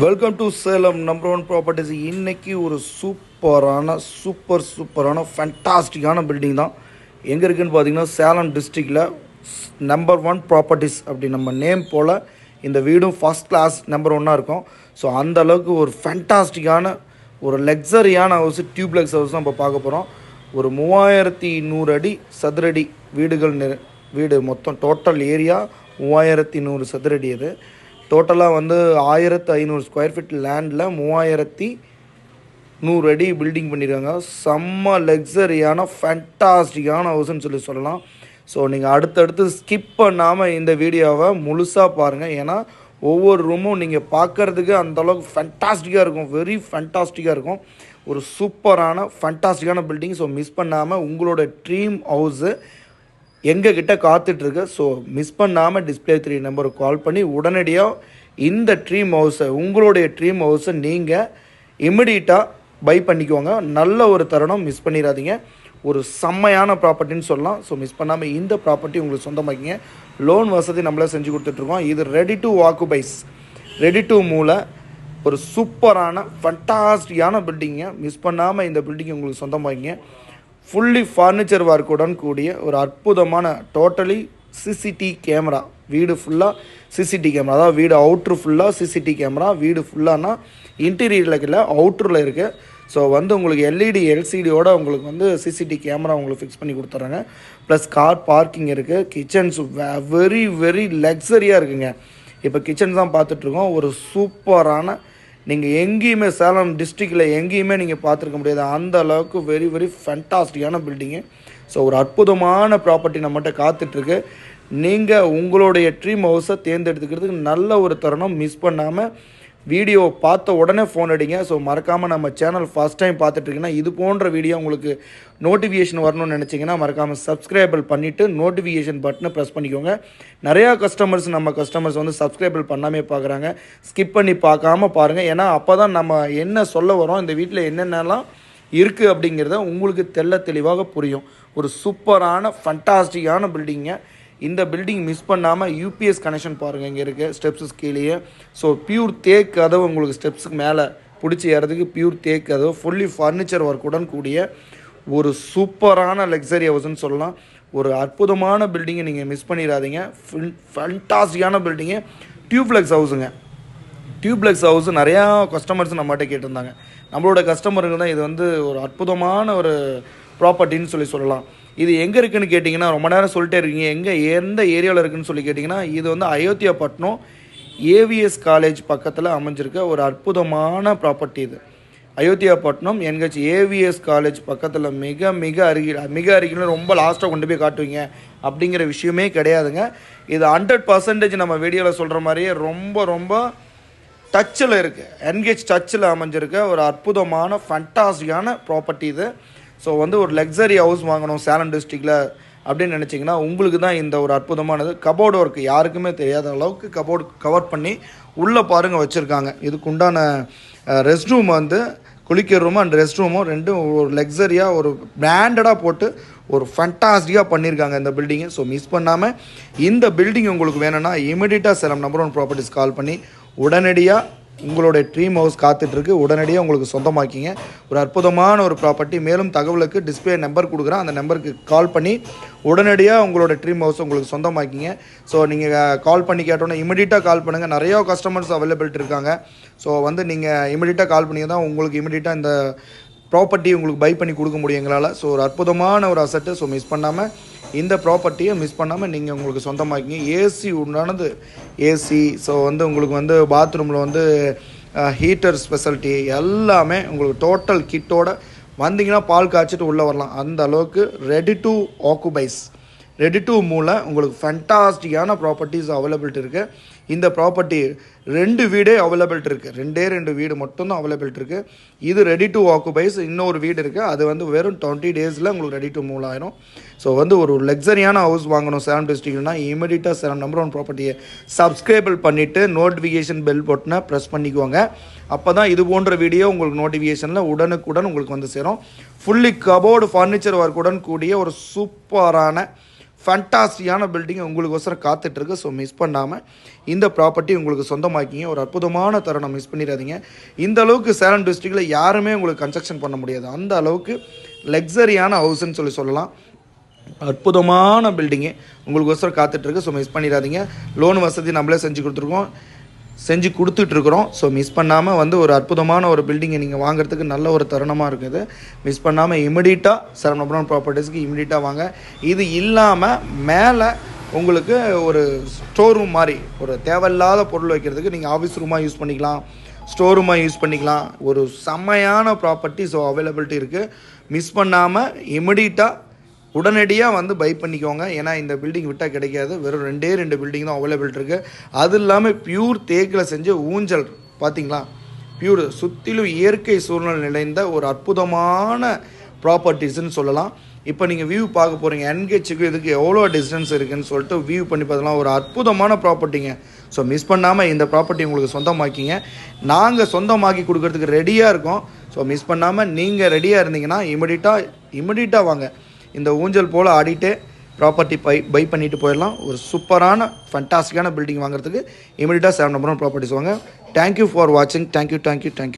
Welcome to Salem number one properties இன்றைக்கி ஒரு சூப்பரான சூப்பர் சூப்பரான ஃபேண்டாஸ்டிக்கான பில்டிங் தான். எங்கே இருக்குன்னு பார்த்தீங்கன்னா சேலம் டிஸ்ட்ரிக்டில் நம்பர் ஒன் ப்ராப்பர்ட்டிஸ் அப்படி நம்ம நேம் போல் இந்த வீடும் ஃபஸ்ட் கிளாஸ் நம்பர் ஒன்னாக இருக்கும். ஸோ அந்த அளவுக்கு ஒரு ஃபேண்டாஸ்டிக்கான ஒரு லக்ஸரியான ஹவுஸ் டியூப்ளெக்ஸ் ஹவுஸ் தான் இப்போ பார்க்க போகிறோம் ஒரு மூவாயிரத்தி நூறு அடி சதுரடி வீடுகள் நெ- வீடு மொத்தம் டோட்டல் ஏரியா மூவாயிரத்தி நூறு சதுரடி இது டோட்டலாக வந்து ஆயிரத்து ஐநூறு ஸ்கொயர் ஃபீட் லேண்டில் மூவாயிரத்தி நூறு அடி பில்டிங் பண்ணியிருக்காங்க செம்ம லக்ஸரியான ஃபேண்டாஸ்டிக்கான ஹவுஸ்னு சொல்லி சொல்லலாம். ஸோ நீங்கள் அடுத்தடுத்து ஸ்கிப் பண்ணாமல் இந்த வீடியோவை முழுசாக பாருங்கள் ஏன்னா ஒவ்வொரு ரூமும் நீங்கள் பார்க்குறதுக்கு அந்தளவுக்கு ஃபேண்டாஸ்டிக்காக இருக்கும். வெரி ஃபேண்டாஸ்டிக்காக இருக்கும். ஒரு சூப்பரான ஃபேண்டாஸ்டிக்கான பில்டிங் ஸோ மிஸ் பண்ணாமல் உங்களோட ட்ரீம் ஹவுஸு எங்கள் கிட்ட காத்துட்ருக்கு ஸோ மிஸ் பண்ணாமல் டிஸ்பிளே த்ரீ நம்பருக்கு கால் பண்ணி உடனடியாக இந்த ட்ரீம் ஹவுஸை உங்களுடைய ட்ரீம் ஹவுஸை நீங்கள் இமிடியட்டாக பை பண்ணிக்கோங்க. நல்ல ஒரு தருணம் மிஸ் பண்ணிடாதீங்க. ஒரு செம்மையான ப்ராப்பர்ட்டின்னு சொல்லலாம். ஸோ மிஸ் பண்ணாமல் இந்த ப்ராப்பர்ட்டி உங்களுக்கு சொந்தமாக்கிங்க. லோன் வசதி நம்மளே செஞ்சு கொடுத்துட்ருக்கோம். இது ready to occupies ready to move. ஒரு சூப்பரான ஃபண்டாஸ்டியான பில்டிங்கை மிஸ் பண்ணாமல் இந்த பில்டிங் உங்களுக்கு சொந்தமாக்கிங்க. ஃபுல்லி ஃபர்னிச்சர் ஒர்க்குடன் கூடிய ஒரு அற்புதமான டோட்டலி சிசிடி கேமரா வீடு ஃபுல்லாக சிசிடி கேமரா அதாவது வீடு அவுட்ரு ஃபுல்லாக சிசிடி கேமரா வீடு ஃபுல்லானா இன்டீரியரில் இல்லை அவுட்ரில் இருக்குது ஸோ வந்து உங்களுக்கு எல்இடி எல்சிடியோட உங்களுக்கு வந்து சிசிடி கேமரா உங்களுக்கு ஃபிக்ஸ் பண்ணி கொடுத்துட்றாங்க ப்ளஸ் கார் பார்க்கிங் இருக்குது கிச்சன்ஸ் வெரி வெரி லக்ஸரியாக இருக்குங்க. இப்போ கிச்சன் தான் பார்த்துட்ருக்கோம் ஒரு சூப்பரான நீங்கள் எங்கேயுமே சேலம் டிஸ்ட்ரிக்டில் எங்கேயுமே நீங்கள் பார்த்துருக்க முடியாது. அந்த அளவுக்கு வெரி வெரி ஃபேண்டாஸ்டிக்கான பில்டிங்கு ஸோ ஒரு அற்புதமான ப்ராப்பர்ட்டி நம்மகிட்ட காத்துட்ருக்கு. நீங்கள் உங்களுடைய ட்ரீம் ஹவுஸை தேர்ந்தெடுத்துக்கிறதுக்கு நல்ல ஒரு தருணம் மிஸ் பண்ணாமல் வீடியோ பார்த்த உடனே ஃபோன் அடிங்க. ஸோ மறக்காமல் நம்ம சேனல் ஃபஸ்ட் டைம் பார்த்துட்ருக்கீங்கன்னா இது போன்ற வீடியோ உங்களுக்கு நோட்டிஃபிகேஷன் வரணும்னு நினச்சிங்கன்னா மறக்காமல் சப்ஸ்கிரைபிள் பண்ணிவிட்டு நோட்டிஃபிகேஷன் பட்டனை ப்ரெஸ் பண்ணிக்கோங்க. நிறையா கஸ்டமர்ஸ் நம்ம கஸ்டமர்ஸ் வந்து சப்ஸ்கிரைபிள் பண்ணாமே பார்க்குறாங்க. ஸ்கிப் பண்ணி பார்க்காம பாருங்கள் ஏன்னா அப்போ தான் நம்ம என்ன சொல்ல வரோம் இந்த வீட்டில் என்னென்னலாம் இருக்குது அப்படிங்கிறத உங்களுக்கு தெள்ள தெளிவாக புரியும். ஒரு சூப்பரான ஃபண்டாஸ்டிக்கான பில்டிங்கை இந்த பில்டிங் மிஸ் பண்ணாமல் யூபிஎஸ் கனெக்ஷன் பாருங்கள் இங்கே இருக்குது ஸ்டெப்ஸஸ் கீழேயே. ஸோ பியூர் தேக் கதவு உங்களுக்கு ஸ்டெப்ஸுக்கு மேலே பிடிச்சி ஏறதுக்கு பியூர் தேக் கதவு ஃபுல்லி ஃபர்னிச்சர் ஒர்க்குடன் கூடிய ஒரு சூப்பரான லக்ஸரி ஹவுஸ்ன்னு சொல்லலாம். ஒரு அற்புதமான பில்டிங்கை நீங்கள் மிஸ் பண்ணிடாதீங்க. ஃபில் ஃபண்டாஸ்டிக்கான பில்டிங்கு டியூப்லெக்ஸ் ஹவுஸுங்க டியூப்லெக்ஸ் ஹவுஸ் நிறையா கஸ்டமர்ஸ் நம்மகிட்ட கேட்டிருந்தாங்க. நம்மளோட கஸ்டமருக்கு தான் இது வந்து ஒரு அற்புதமான ஒரு ப்ராப்பர்ட்டின்னு சொல்லி சொல்லலாம். இது எங்கே இருக்குதுன்னு கேட்டிங்கன்னா ரொம்ப நேரம் சொல்லிட்டே இருக்கீங்க. எங்கே எந்த ஏரியாவில் இருக்குதுன்னு சொல்லி கேட்டிங்கன்னா இது வந்து அயோத்தியாப்பட்டினம் ஏவிஎஸ் காலேஜ் பக்கத்தில் அமைஞ்சிருக்க ஒரு அற்புதமான ப்ராப்பர்ட்டி இது. அயோத்தியாப்பட்டினம் என்ஹெச் ஏவிஎஸ் காலேஜ் பக்கத்தில் மிக மிக அருகில் மிக அருகில் ரொம்ப லாஸ்ட்டாக கொண்டு போய் காட்டுவீங்க அப்படிங்கிற விஷயமே கிடையாதுங்க. இது ஹண்ட்ரட் பர்சன்டேஜ் நம்ம வீடியோவில் சொல்கிற மாதிரியே ரொம்ப ரொம்ப டச்சில் இருக்குது என்ஹெச் டச்சில் அமைஞ்சிருக்க ஒரு அற்புதமான ஃபண்டாஸ்டிக்கான ப்ராப்பர்ட்டி இது. ஸோ வந்து ஒரு லக்ஸரி ஹவுஸ் வாங்கணும் சேலம் டிஸ்ட்ரிக்டில் அப்படின்னு நினச்சிங்கன்னா உங்களுக்கு தான் இந்த ஒரு அற்புதமானது. கபோர்டு ஒர்க் யாருக்குமே தெரியாத அளவுக்கு கபோர்டு கவர் பண்ணி உள்ளே பாருங்கள் வச்சுருக்காங்க. இதுக்கு உண்டான ரெஸ்ட் ரூம் வந்து குளிக்கிற ரூமும் அண்ட் ரெஸ்ட் ரூமும் ரெண்டும் ஒரு லக்ஸரியாக ஒரு பிராண்டடாக போட்டு ஒரு ஃபண்டாஸ்டிக்காக பண்ணியிருக்காங்க இந்த பில்டிங்கை ஸோ மிஸ் பண்ணாமல் இந்த பில்டிங் உங்களுக்கு வேணும்னா இமிடியட்டாக Salem number one properties call பண்ணி உடனடியாக உங்களுடைய ட்ரீம் ஹவுஸ் காத்துட்ருக்கு. உடனடியாக உங்களுக்கு சொந்தமாக்கிங்க. ஒரு அற்புதமான ஒரு ப்ராப்பர்ட்டி மேலும் தகவலுக்கு டிஸ்பிளே நம்பர் கொடுக்குறேன். அந்த நம்பருக்கு கால் பண்ணி உடனடியாக உங்களோட ட்ரீம் ஹவுஸ் உங்களுக்கு சொந்தமாக்கிங்க. ஸோ நீங்கள் கால் பண்ணி கேட்டோன்னே இமிடியட்டாக கால் பண்ணுங்கள் நிறையா கஸ்டமர்ஸ் அவைலபிலிட்டி இருக்காங்க. ஸோ வந்து நீங்கள் இமிடியட்டாக கால் பண்ணி தான் உங்களுக்கு இமிடியட்டாக இந்த ப்ராப்பர்ட்டி உங்களுக்கு பை பண்ணி கொடுக்க முடியும் எங்களால். ஸோ ஒரு அற்புதமான ஒரு அசட்டு ஸோ மிஸ் பண்ணாமல் இந்த ப்ராப்பர்ட்டியை மிஸ் பண்ணாமல் நீங்கள் உங்களுக்கு சொந்தமாக்கிங்க. ஏசி உண்டானது. ஏசி ஸோ வந்து உங்களுக்கு வந்து பாத்ரூமில் வந்து ஹீட்டர் ஸ்பெஷாலிட்டி எல்லாமே உங்களுக்கு டோட்டல் கிட்டோட வந்தீங்கன்னா பால் காய்ச்சிட்டு உள்ளே வரலாம். அந்த அளவுக்கு ready to occupies ready to move உங்களுக்கு ஃபண்டாஸ்டிக்கான ப்ராப்பர்ட்டிஸ் அவைலபிலிட்டி இருக்குது இந்த ப்ராப்பர்ட்டி ரெண்டு வீடே அவைலபிலிட்டி இருக்குது ரெண்டே ரெண்டு வீடு மட்டும்தான் அவைலபிலிட்டி இருக்குது இது ரெடி டு ஆக்குபைஸ் இன்னொரு வீடு இருக்குது அது வந்து வெறும் டுவெண்ட்டி டேஸில் உங்களுக்கு ரெடி டு மூவ் ஆயிரும். ஸோ வந்து ஒரு லக்ஸரியான ஹவுஸ் வாங்கணும் சேலம் டிஸ்ட்ரிக்ட்னா இமீடியட்டாக சேலம் நம்பர் ஒன் ப்ராப்பர்ட்டியை சப்ஸ்கிரைபிள் பண்ணிவிட்டு நோட்டிஃபிகேஷன் பெல் பட்டனை ப்ரெஸ் பண்ணிக்கோங்க. அப்போ தான் இது போன்ற வீடியோ உங்களுக்கு நோட்டிஃபிகேஷனில் உடனுக்குடன் உங்களுக்கு வந்து சேரும். ஃபுல்லி கபோர்டு ஃபர்னிச்சர் ஒர்க்குடன் கூடிய ஒரு சூப்பரான ஃபேண்டாஸ்டியான பில்டிங் உங்களுக்கோசரம் காத்துட்ருக்கு. ஸோ மிஸ் பண்ணாமல் இந்த ப்ராப்பர்ட்டி உங்களுக்கு சொந்தமாக்கிங்க. ஒரு அற்புதமான தருணம் மிஸ் பண்ணிடாதீங்க. இந்த அளவுக்கு சேலம் டிஸ்ட்ரிக்டில் யாருமே உங்களுக்கு கன்ஸ்ட்ரக்ஷன் பண்ண முடியாது. அந்த அளவுக்கு லக்ஸரியான ஹவுஸ்ன்னு சொல்லி சொல்லலாம். அற்புதமான பில்டிங்கு உங்களுக்கோசரம் காத்துட்ருக்கு. ஸோ மிஸ் பண்ணிடாதீங்க. லோன் வசதி நம்மளே செஞ்சு கொடுத்துருக்கோம். செஞ்சு கொடுத்துட்ருக்குறோம். ஸோ மிஸ் பண்ணாமல் வந்து ஒரு அற்புதமான ஒரு பில்டிங்கை நீங்கள் வாங்குறதுக்கு நல்ல ஒரு தருணமாக இருக்குது மிஸ் பண்ணாமல் இமிடியட்டாக சரவணபுரம் ப்ராப்பர்ட்டிஸ்க்கு இமிடியட்டாக வாங்க. இது இல்லாமல் மேலே உங்களுக்கு ஒரு ஸ்டோர் ரூம் மாதிரி ஒரு தேவையில்லாத பொருள் வைக்கிறதுக்கு நீங்கள் ஆஃபீஸ் ரூமாக யூஸ் பண்ணிக்கலாம். ஸ்டோர் ரூமாக யூஸ் பண்ணிக்கலாம். ஒரு செம்மையான ப்ராப்பர்ட்டி ஸோ அவைலபிலிட்டி இருக்குது மிஸ் பண்ணாமல் இமிடியட்டாக உடனடியாக வந்து பை பண்ணிக்கோங்க. ஏன்னா இந்த பில்டிங் விட்டால் கிடைக்காது. வெறும் ரெண்டே ரெண்டு பில்டிங் தான் அவைலபிள் இருக்குது அது இல்லாமல் பியூர் தேக்கில் செஞ்ச ஊஞ்சல் பார்த்தீங்களா பியூர் சுற்றிலும் இயற்கை சூழ்நிலை நிறைந்த ஒரு அற்புதமான ப்ராப்பர்ட்டிஸ்ன்னு சொல்லலாம். இப்போ நீங்கள் வியூ பார்க்க போகிறீங்க என்கேச்சுக்கு இதுக்கு எவ்வளோ டிஸ்டன்ஸ் இருக்குதுன்னு சொல்லிட்டு வியூ பண்ணி பார்த்தலாம் ஒரு அற்புதமான ப்ராப்பர்ட்டிங்க ஸோ மிஸ் பண்ணாமல் இந்த ப்ராப்பர்ட்டி உங்களுக்கு சொந்தமாக்கிங்க. நாங்கள் சொந்தமாக்கி கொடுக்கறதுக்கு ரெடியாக இருக்கோம். ஸோ மிஸ் பண்ணாமல் நீங்கள் ரெடியாக இருந்தீங்கன்னா இமிடியட்டாக இமிடியட்டாக வாங்க. இந்த ஊஞ்சல் போல் ஆடிட்டு ப்ராப்பர்ட்டி பை பை பண்ணிட்டு போயிடலாம். ஒரு சூப்பரான ஃபண்டாஸ்டிக்கான பில்டிங் வாங்குறதுக்கு இமீடியட்டாக செவன் நம்பர் ப்ராப்பர்ட்டிஸ் வாங்க. தேங்க்யூ ஃபார் வாட்சிங் thank you thank you thank you